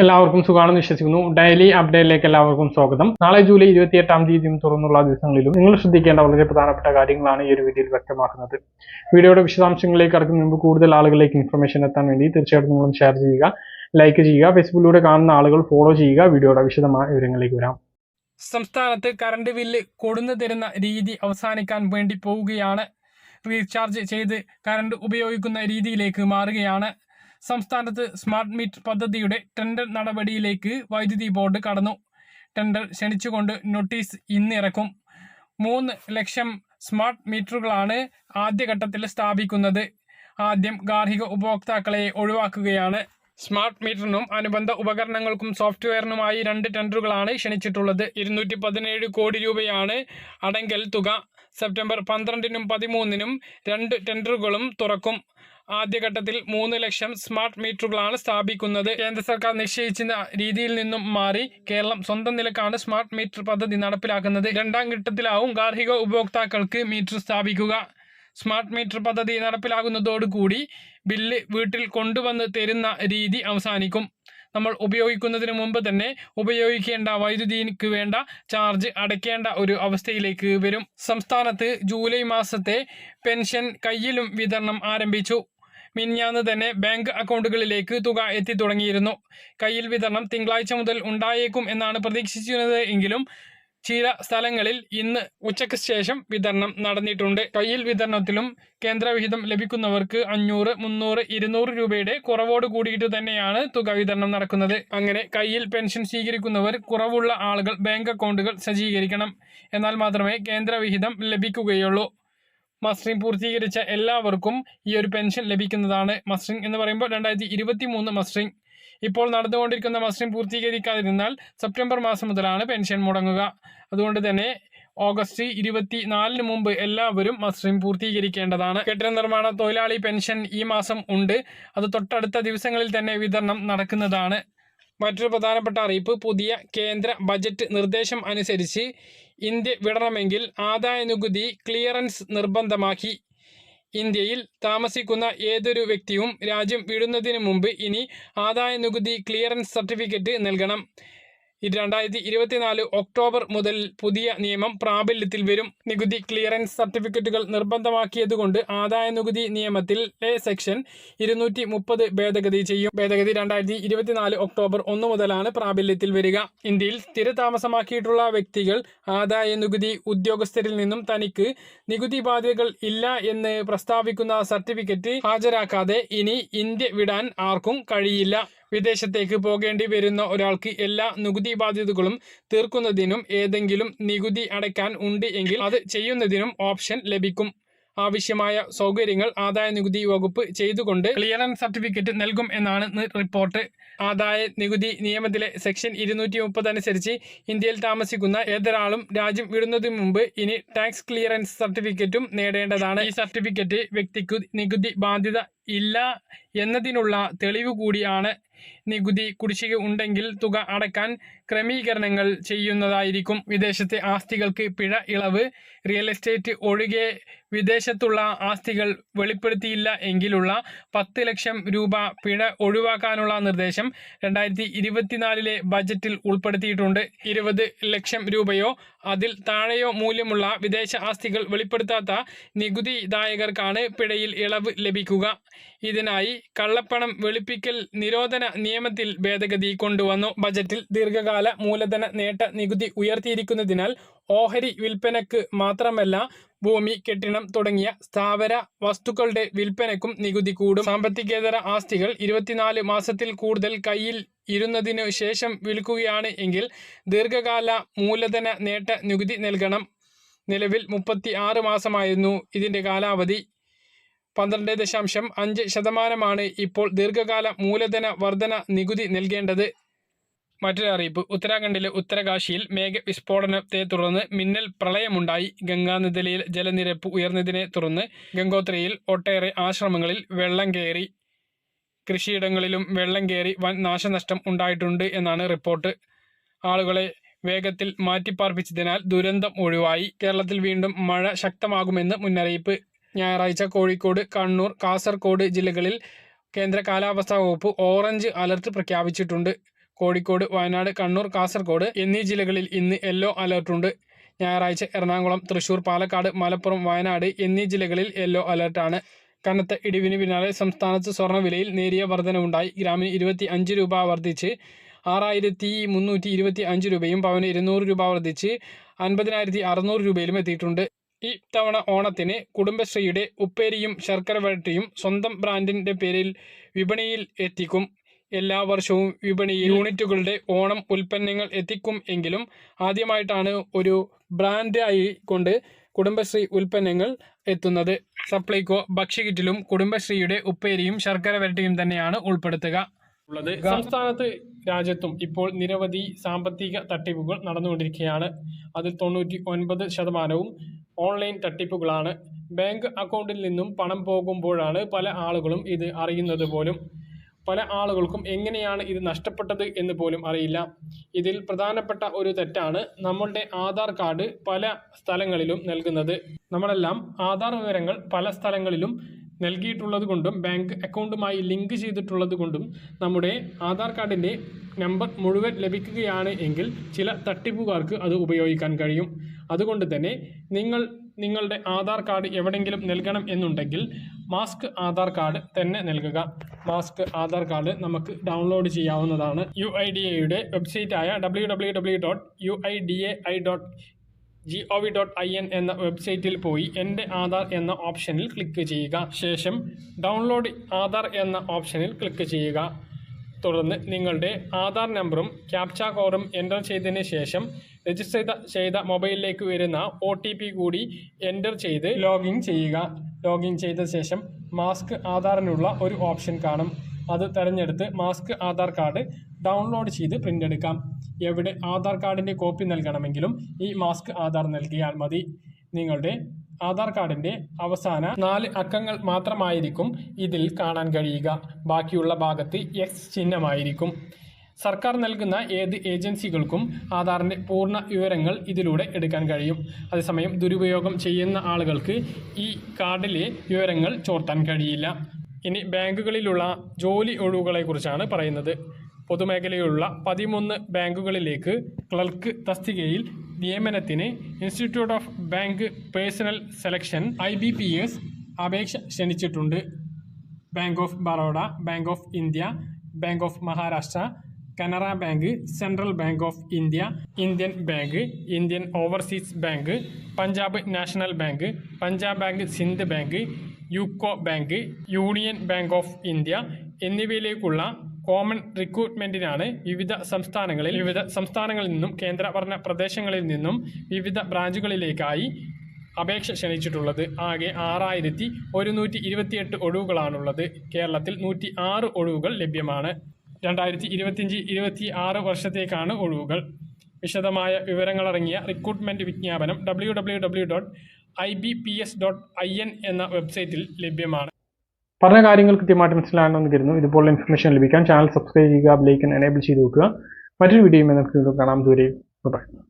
എല്ലാവർക്കും സുഖമാണെന്ന് വിശ്വസിക്കുന്നു. ഡെയിലി അപ്ഡേറ്റിലേക്ക് എല്ലാവർക്കും സ്വാഗതം. നാളെ ജൂലൈ ഇരുപത്തിയെട്ടാം തീയതിയും തുറന്നുള്ള ദിവസങ്ങളിലും നിങ്ങൾ ശ്രദ്ധിക്കേണ്ട വളരെ പ്രധാനപ്പെട്ട കാര്യങ്ങളാണ് ഈ ഒരു വീഡിയോയിൽ വ്യക്തമാക്കുന്നത്. വീഡിയോയുടെ വിശദാംശങ്ങളിലേക്ക് കടക്കുന്ന മുമ്പ് കൂടുതൽ ആളുകളിലേക്ക് ഇൻഫർമേഷൻ എത്താൻ വേണ്ടി തീർച്ചയായിട്ടും നിങ്ങളും ഷെയർ ചെയ്യുക ലൈക്ക് ചെയ്യുക ഫേസ്ബുക്കിലൂടെ കാണുന്ന ആളുകൾ ഫോളോ ചെയ്യുക. വീഡിയോയുടെ വിശദമായ വിവരങ്ങളിലേക്ക് വരാം. സംസ്ഥാനത്ത് കറണ്ട് ബില്ല് കൊടുന്നു തരുന്ന രീതി അവസാനിക്കാൻ വേണ്ടി പോവുകയാണ്. റീചാർജ് ചെയ്ത് കറണ്ട് ഉപയോഗിക്കുന്ന രീതിയിലേക്ക് മാറുകയാണ്. സംസ്ഥാനത്ത് സ്മാർട്ട് മീറ്റർ പദ്ധതിയുടെ ടെൻഡർ നടപടിയിലേക്ക് വൈദ്യുതി ബോർഡ് കടന്നു. ടെൻഡർ ക്ഷണിച്ചുകൊണ്ട് നോട്ടീസ് ഇന്നിറക്കും. മൂന്ന് ലക്ഷം സ്മാർട്ട് മീറ്ററുകളാണ് ആദ്യഘട്ടത്തിൽ സ്ഥാപിക്കുന്നത്. ആദ്യം ഗാർഹിക ഉപഭോക്താക്കളെ ഒഴിവാക്കുകയാണ്. സ്മാർട്ട് മീറ്ററിനും അനുബന്ധ ഉപകരണങ്ങൾക്കും സോഫ്റ്റ്വെയറിനുമായി രണ്ട് ടെൻഡറുകളാണ് ക്ഷണിച്ചിട്ടുള്ളത്. ഇരുന്നൂറ്റി പതിനേഴ് കോടി രൂപയാണ് അടങ്കൽ തുക. സെപ്റ്റംബർ പന്ത്രണ്ടിനും പതിമൂന്നിനും രണ്ട് ടെൻഡറുകളും തുറക്കും. ആദ്യഘട്ടത്തിൽ മൂന്ന് ലക്ഷം സ്മാർട്ട് മീറ്ററുകളാണ് സ്ഥാപിക്കുന്നത്. കേന്ദ്ര സർക്കാർ നിശ്ചയിച്ച രീതിയിൽ നിന്നും മാറി കേരളം സ്വന്തം നിലക്കാണ് സ്മാർട്ട് മീറ്റർ പദ്ധതി നടപ്പിലാക്കുന്നത്. രണ്ടാം ഘട്ടത്തിലാവും ഗാർഹിക ഉപഭോക്താക്കൾക്ക് മീറ്റർ സ്ഥാപിക്കുക. സ്മാർട്ട് മീറ്റർ പദ്ധതി നടപ്പിലാകുന്നതോടുകൂടി ബില്ല് വീട്ടിൽ കൊണ്ടുവന്ന് തരുന്ന രീതി അവസാനിക്കും. നമ്മൾ ഉപയോഗിക്കുന്നതിന് മുമ്പ് തന്നെ ഉപയോഗിക്കേണ്ട വൈദ്യുതിക്ക് വേണ്ട ചാർജ് അടയ്ക്കേണ്ട ഒരു അവസ്ഥയിലേക്ക് വരും. സംസ്ഥാനത്ത് ജൂലൈ മാസത്തെ പെൻഷൻ കയ്യിലും വിതരണം ആരംഭിച്ചു. മിനിഞ്ഞാന്ന് തന്നെ ബാങ്ക് അക്കൗണ്ടുകളിലേക്ക് തുക എത്തി തുടങ്ങിയിരുന്നു കയ്യിൽ വിതരണം തിങ്കളാഴ്ച മുതൽ ഉണ്ടായേക്കും എന്നാണ് പ്രതീക്ഷിച്ചിരുന്നത് എങ്കിലും ചില സ്ഥലങ്ങളിൽ ഇന്ന് ഉച്ചയ്ക്ക് ശേഷം വിതരണം നടന്നിട്ടുണ്ട്. കയ്യിൽ വിതരണത്തിലും കേന്ദ്രവിഹിതം ലഭിക്കുന്നവർക്ക് അഞ്ഞൂറ് മുന്നൂറ് ഇരുന്നൂറ് രൂപയുടെ കുറവോട് കൂടിയിട്ട് തന്നെയാണ് തുക വിതരണം നടക്കുന്നത്. അങ്ങനെ കയ്യിൽ പെൻഷൻ സ്വീകരിക്കുന്നവർ കുറവുള്ള ആളുകൾ ബാങ്ക് അക്കൗണ്ടുകൾ സജ്ജീകരിക്കണം. എന്നാൽ മാത്രമേ കേന്ദ്രവിഹിതം ലഭിക്കുകയുള്ളൂ. മസ്ട്രിങ് പൂർത്തീകരിച്ച എല്ലാവർക്കും ഈ ഒരു പെൻഷൻ ലഭിക്കുന്നതാണ് മസ്ട്രിങ് എന്ന് പറയുമ്പോൾ രണ്ടായിരത്തി ഇരുപത്തി മൂന്ന് മസ്ട്രിങ് ഇപ്പോൾ നടന്നുകൊണ്ടിരിക്കുന്ന മത്സരം പൂർത്തീകരിക്കാതിരുന്നാൽ സെപ്റ്റംബർ മാസം മുതലാണ് പെൻഷൻ മുടങ്ങുക. അതുകൊണ്ട് തന്നെ ഓഗസ്റ്റ് ഇരുപത്തി നാലിന് മുമ്പ് എല്ലാവരും മത്സരം പൂർത്തീകരിക്കേണ്ടതാണ്. കെട്ടിട നിർമ്മാണ തൊഴിലാളി പെൻഷൻ ഈ മാസം ഉണ്ട്. അത് തൊട്ടടുത്ത ദിവസങ്ങളിൽ തന്നെ വിതരണം നടക്കുന്നതാണ്. മറ്റൊരു പ്രധാനപ്പെട്ട അറിയിപ്പ് പുതിയ കേന്ദ്ര ബജറ്റ് നിർദ്ദേശം അനുസരിച്ച് ഇന്ത്യ വിടണമെങ്കിൽ ആദായ നികുതി ക്ലിയറൻസ് നിർബന്ധമാക്കി. ഇന്ത്യയിൽ താമസിക്കുന്ന ഏതൊരു വ്യക്തിയും രാജ്യം വിടുന്നതിന് മുമ്പ് ഇനി ആദായ നികുതി ക്ലിയറൻസ് സർട്ടിഫിക്കറ്റ് നൽകണം. രണ്ടായിരത്തി ഇരുപത്തിനാല് ഒക്ടോബർ മുതൽ പുതിയ നിയമം പ്രാബല്യത്തിൽ വരും. നികുതി ക്ലിയറൻസ് സർട്ടിഫിക്കറ്റുകൾ നിർബന്ധമാക്കിയതുകൊണ്ട് ആദായ നികുതി നിയമത്തിലെ സെക്ഷൻ ഇരുന്നൂറ്റി മുപ്പത് ഭേദഗതി ചെയ്യും. ഭേദഗതി രണ്ടായിരത്തി ഇരുപത്തിനാല് ഒക്ടോബർ ഒന്ന് മുതലാണ് പ്രാബല്യത്തിൽ വരിക. ഇന്ത്യയിൽ സ്ഥിരതാമസമാക്കിയിട്ടുള്ള വ്യക്തികൾ ആദായ നികുതി ഉദ്യോഗസ്ഥരിൽ നിന്നും തനിക്ക് നികുതി ബാധ്യതകൾ ഇല്ല എന്ന് പ്രസ്താവിക്കുന്ന സർട്ടിഫിക്കറ്റ് ഹാജരാക്കാതെ ഇനി ഇന്ത്യ വിടാൻ ആർക്കും കഴിയില്ല. വിദേശത്തേക്ക് പോകേണ്ടി വരുന്ന ഒരാൾക്ക് എല്ലാ നികുതി ബാധ്യതകളും തീർക്കുന്നതിനും ഏതെങ്കിലും നികുതി അടയ്ക്കാൻ ഉണ്ട് എങ്കിൽ അത് ചെയ്യുന്നതിനും ഓപ്ഷൻ ലഭിക്കും. ആവശ്യമായ സൗകര്യങ്ങൾ ആദായ നികുതി വകുപ്പ് ചെയ്തുകൊണ്ട് ക്ലിയറൻസ് സർട്ടിഫിക്കറ്റ് നൽകും എന്നാണ് റിപ്പോർട്ട്. ആദായ നികുതി നിയമത്തിലെ സെക്ഷൻ ഇരുന്നൂറ്റി മുപ്പത് അനുസരിച്ച് ഇന്ത്യയിൽ താമസിക്കുന്ന ഏതൊരാളും രാജ്യം വിടുന്നതിന് മുമ്പ് ഇനി ടാക്സ് ക്ലിയറൻസ് സർട്ടിഫിക്കറ്റും നേടേണ്ടതാണ്. ഈ സർട്ടിഫിക്കറ്റ് വ്യക്തിക്ക് നികുതി ബാധ്യത ഇല്ല എന്നതിനുള്ള തെളിവ് കൂടിയാണ് നികുതി കുടിശ്ശിക ഉണ്ടെങ്കിൽ തുക അടയ്ക്കാൻ ക്രമീകരണങ്ങൾ ചെയ്യുന്നതായിരിക്കും. വിദേശത്തെ ആസ്തികൾക്ക് പിഴ ഇളവ് റിയൽ എസ്റ്റേറ്റ് ഒഴികെ വിദേശത്തുള്ള ആസ്തികൾ വെളിപ്പെടുത്തിയില്ല എങ്കിലുള്ള പത്ത് ലക്ഷം രൂപ പിഴ ഒഴിവാക്കാനുള്ള നിർദ്ദേശം രണ്ടായിരത്തി ഇരുപത്തിനാലിലെ ബജറ്റിൽ ഉൾപ്പെടുത്തിയിട്ടുണ്ട്. ഇരുപത് ലക്ഷം രൂപയോ അതിൽ താഴെയോ മൂല്യമുള്ള വിദേശ ആസ്തികൾ വെളിപ്പെടുത്താത്ത നികുതിദായകർക്കാണ് പിഴയിൽ ഇളവ് ലഭിക്കുക. ഇതിനായി കള്ളപ്പണം വെളുപ്പിക്കൽ നിരോധന നിയമത്തിൽ ഭേദഗതി കൊണ്ടുവന്നു. ബജറ്റിൽ ദീർഘകാല മൂലധന നേട്ട നികുതി ഉയർത്തിയിരിക്കുന്നതിനാൽ ഓഹരി വിൽപ്പനക്ക് മാത്രമല്ല ഭൂമി കെട്ടിടം തുടങ്ങിയ സ്ഥാവര വസ്തുക്കളുടെ വിൽപ്പനക്കും നികുതി കൂടും. സാമ്പത്തികേതര ആസ്തികൾ ഇരുപത്തിനാല് മാസത്തിൽ കൂടുതൽ കയ്യിൽ ഇരുന്നതിനു ശേഷം വിൽക്കുകയാണ് എങ്കിൽ ദീർഘകാല മൂലധന നേട്ട നികുതി നൽകണം. നിലവിൽ മുപ്പത്തി ആറ് മാസമായിരുന്നു ഇതിന്റെ കാലാവധി. പന്ത്രണ്ട് ദശാംശം അഞ്ച് ശതമാനമാണ് ഇപ്പോൾ ദീർഘകാല മൂലധന വർധന നികുതി നൽകേണ്ടത്. മറ്റൊരു അറിയിപ്പ്. ഉത്തരാഖണ്ഡിലെ ഉത്തരകാശിയിൽ മേഘ വിസ്ഫോടനത്തെ തുടർന്ന് മിന്നൽ പ്രളയമുണ്ടായി. ഗംഗാനദിയിൽ ജലനിരപ്പ് ഉയർന്നതിനെ തുടർന്ന് ഗംഗോത്രിയിൽ ഒട്ടേറെ ആശ്രമങ്ങളിൽ വെള്ളം കയറി കൃഷിയിടങ്ങളിലും വെള്ളം കയറി വൻ നാശനഷ്ടം ഉണ്ടായിട്ടുണ്ട് എന്നാണ് റിപ്പോർട്ട്. ആളുകളെ വേഗത്തിൽ മാറ്റിപ്പാർപ്പിച്ചതിനാൽ ദുരന്തം ഒഴിവായി. കേരളത്തിൽ വീണ്ടും മഴ ശക്തമാകുമെന്ന് മുന്നറിയിപ്പ്. ഞായറാഴ്ച കോഴിക്കോട് കണ്ണൂർ കാസർഗോഡ് ജില്ലകളിൽ കേന്ദ്ര കാലാവസ്ഥാ വകുപ്പ് ഓറഞ്ച് അലർട്ട് പ്രഖ്യാപിച്ചിട്ടുണ്ട്. കോഴിക്കോട് വയനാട് കണ്ണൂർ കാസർഗോഡ് എന്നീ ജില്ലകളിൽ ഇന്ന് യെല്ലോ അലർട്ടുണ്ട് ഞായറാഴ്ച എറണാകുളം തൃശൂർ പാലക്കാട് മലപ്പുറം വയനാട് എന്നീ ജില്ലകളിൽ യെല്ലോ അലർട്ടാണ് കനത്ത ഇടിവിന് പിന്നാലെ സംസ്ഥാനത്ത് സ്വർണവിലയിൽ നേരിയ വർധനവുണ്ടായി. ഗ്രാമിന് ഇരുപത്തി അഞ്ച് രൂപ വർദ്ധിച്ച് ആറായിരത്തി മുന്നൂറ്റി ഇരുപത്തി അഞ്ച് രൂപയും പവന് ഇരുന്നൂറ് രൂപ വർദ്ധിച്ച് അൻപതിനായിരത്തി അറുന്നൂറ് രൂപയിലും എത്തിയിട്ടുണ്ട്. ഈ തവണ ഓണത്തിന് കുടുംബശ്രീയുടെ ഉപ്പേരിയും ശർക്കര വരട്ടിയും സ്വന്തം ബ്രാൻഡിന്റെ പേരിൽ വിപണിയിൽ എത്തിക്കും. എല്ലാ വർഷവും വിപണിയിൽ യൂണിറ്റുകളുടെ ഓണം ഉൽപ്പന്നങ്ങൾ എത്തിക്കും എങ്കിലും ആദ്യമായിട്ടാണ് ഒരു ബ്രാൻഡായി കൊണ്ട് കുടുംബശ്രീ ഉൽപ്പന്നങ്ങൾ എത്തുന്നത്. സപ്ലൈകോ ഭക്ഷ്യകിറ്റിലും കുടുംബശ്രീയുടെ ഉപ്പേരിയും ശർക്കര വരട്ടിയും തന്നെയാണ് ഉൾപ്പെടുത്തുക. ഉള്ളത്. സംസ്ഥാനത്ത് രാജ്യത്തും ഇപ്പോൾ നിരവധി സാമ്പത്തിക തട്ടിപ്പുകൾ നടന്നുകൊണ്ടിരിക്കുകയാണ്. അതിൽ തൊണ്ണൂറ്റി ഒൻപത് ശതമാനവും ഓൺലൈൻ തട്ടിപ്പുകളാണ്. ബാങ്ക് അക്കൗണ്ടിൽ നിന്നും പണം പോകുമ്പോഴാണ് പല ആളുകളും ഇത് അറിയുന്നത് പോലും. പല ആളുകൾക്കും എങ്ങനെയാണ് ഇത് നഷ്ടപ്പെട്ടത് എന്ന് പോലും അറിയില്ല. ഇതിൽ പ്രധാനപ്പെട്ട ഒരു തെറ്റാണ് നമ്മളുടെ ആധാർ കാർഡ് പല സ്ഥലങ്ങളിലും നൽകുന്നത്. നമ്മളെല്ലാം ആധാർ വിവരങ്ങൾ പല സ്ഥലങ്ങളിലും നൽകിയിട്ടുള്ളത് കൊണ്ടും ബാങ്ക് അക്കൗണ്ടുമായി ലിങ്ക് ചെയ്തിട്ടുള്ളത് കൊണ്ടും നമ്മുടെ ആധാർ കാർഡിന്റെ നമ്പർ മുഴുവൻ ലഭിക്കുകയാണ് എങ്കിൽ ചില തട്ടിപ്പുകാർക്ക് അത് ഉപയോഗിക്കാൻ കഴിയും. അതുകൊണ്ട് തന്നെ നിങ്ങൾ നിങ്ങളുടെ ആധാർ കാർഡ് എവിടെയെങ്കിലും നൽകണം എന്നുണ്ടെങ്കിൽ മാസ്ക് ആധാർ കാർഡ് തന്നെ നൽകുക. മാസ്ക് ആധാർ കാർഡ് നമുക്ക് ഡൗൺലോഡ് ചെയ്യാവുന്നതാണ്. യു ഐ ഡി എയുടെ വെബ്സൈറ്റായ W W W dot U I D A I dot G O V dot I N എന്ന വെബ്സൈറ്റിൽ പോയി എന്റെ ആധാർ എന്ന ഓപ്ഷനിൽ ക്ലിക്ക് ചെയ്യുക. ശേഷം ഡൗൺലോഡ് ആധാർ എന്ന ഓപ്ഷനിൽ ക്ലിക്ക് ചെയ്യുക. തുടർന്ന് നിങ്ങളുടെ ആധാർ നമ്പറും ക്യാപ്ച കോഡും എന്റർ ചെയ്തതിന് ശേഷം രജിസ്റ്റർ ചെയ്ത ചെയ്ത മൊബൈലിലേക്ക് വരുന്ന ഒ ടി പി കൂടി എന്റർ ചെയ്ത് ലോഗിൻ ചെയ്യുക. ലോഗിൻ ചെയ്ത ശേഷം മാസ്ക് ആധാറിനുള്ള ഒരു ഓപ്ഷൻ കാണും. അത് തിരഞ്ഞെടുത്ത് മാസ്ക് ആധാർ കാർഡ് ഡൗൺലോഡ് ചെയ്ത് പ്രിന്റ് എടുക്കാം. എവിടെ ആധാർ കാർഡിന്റെ കോപ്പി നൽകണമെങ്കിലും ഈ മാസ്ക് ആധാർ നൽകിയാൽ മതി. നിങ്ങളുടെ ആധാർ കാർഡിന്റെ അവസാന നാല് അക്കങ്ങൾ മാത്രമായിരിക്കും ഇതിൽ കാണാൻ കഴിയുക. ബാക്കിയുള്ള ഭാഗത്ത് എക്സ് ചിഹ്നമായിരിക്കും. സർക്കാർ നൽകുന്ന ഏത് ഏജൻസികൾക്കും ആധാറിന്റെ പൂർണ വിവരങ്ങൾ ഇതിലൂടെ എടുക്കാൻ കഴിയും. അതേസമയം ദുരുപയോഗം ചെയ്യുന്ന ആളുകൾക്ക് ഈ കാർഡിലെ വിവരങ്ങൾ ചോർത്താൻ കഴിയില്ല. ഇനി ബാങ്കുകളിലുള്ള ജോലി ഒഴിവുകളെക്കുറിച്ചാണ് പറയുന്നത്. പൊതുമേഖലയിലുള്ള പതിമൂന്ന് ബാങ്കുകളിലേക്ക് ക്ലർക്ക് തസ്തികയിൽ നിയമനത്തിന് institute of bank personnel selection I B P S അപേക്ഷ ക്ഷണിച്ചിട്ടുണ്ട്. Bank of Baroda bank of India bank of Maharashtra Canara bank central bank of India Indian bank Indian overseas bank Punjab national bank Punjab bank Sindh bank UCO bank union bank of India എന്നിവയിലേക്കുള്ള common റിക്രൂട്ട്മെന്റിനാണ് വിവിധ സംസ്ഥാനങ്ങളിൽ വിവിധ സംസ്ഥാനങ്ങളിൽ നിന്നും കേന്ദ്രഭരണ പ്രദേശങ്ങളിൽ നിന്നും വിവിധ ബ്രാഞ്ചുകളിലേക്കായി അപേക്ഷ ക്ഷണിച്ചിട്ടുള്ളത്. ആകെ ആറായിരത്തി ഒരുന്നൂറ്റി ഇരുപത്തിയെട്ട് ഒഴിവുകളാണുള്ളത്. കേരളത്തിൽ നൂറ്റി ആറ് ഒഴിവുകൾ ലഭ്യമാണ്. രണ്ടായിരത്തി ഇരുപത്തിയഞ്ച് ഇരുപത്തി ആറ് വർഷത്തേക്കാണ് ഒഴിവുകൾ. വിശദമായ വിവരങ്ങളടങ്ങിയ റിക്രൂട്ട്മെന്റ് വിജ്ഞാപനം W W W dot I B P S dot I N എന്ന വെബ്സൈറ്റിൽ ലഭ്യമാണ്. പറഞ്ഞ കാര്യങ്ങൾ കൃത്യമായിട്ട് മനസ്സിലാകണമെന്ന് കരുതുന്നു. ഇതുപോലുള്ള ഇൻഫർമേഷൻ ലഭിക്കാൻ ചാനൽ സബ്സ്ക്രൈബ് ചെയ്യുക ബെലൈക്കൻ എനേബിൾ ചെയ്ത് വെക്കുക. മറ്റൊരു വീഡിയോയുമായി നമുക്ക് കാണാം. ദൂരെ ബൈ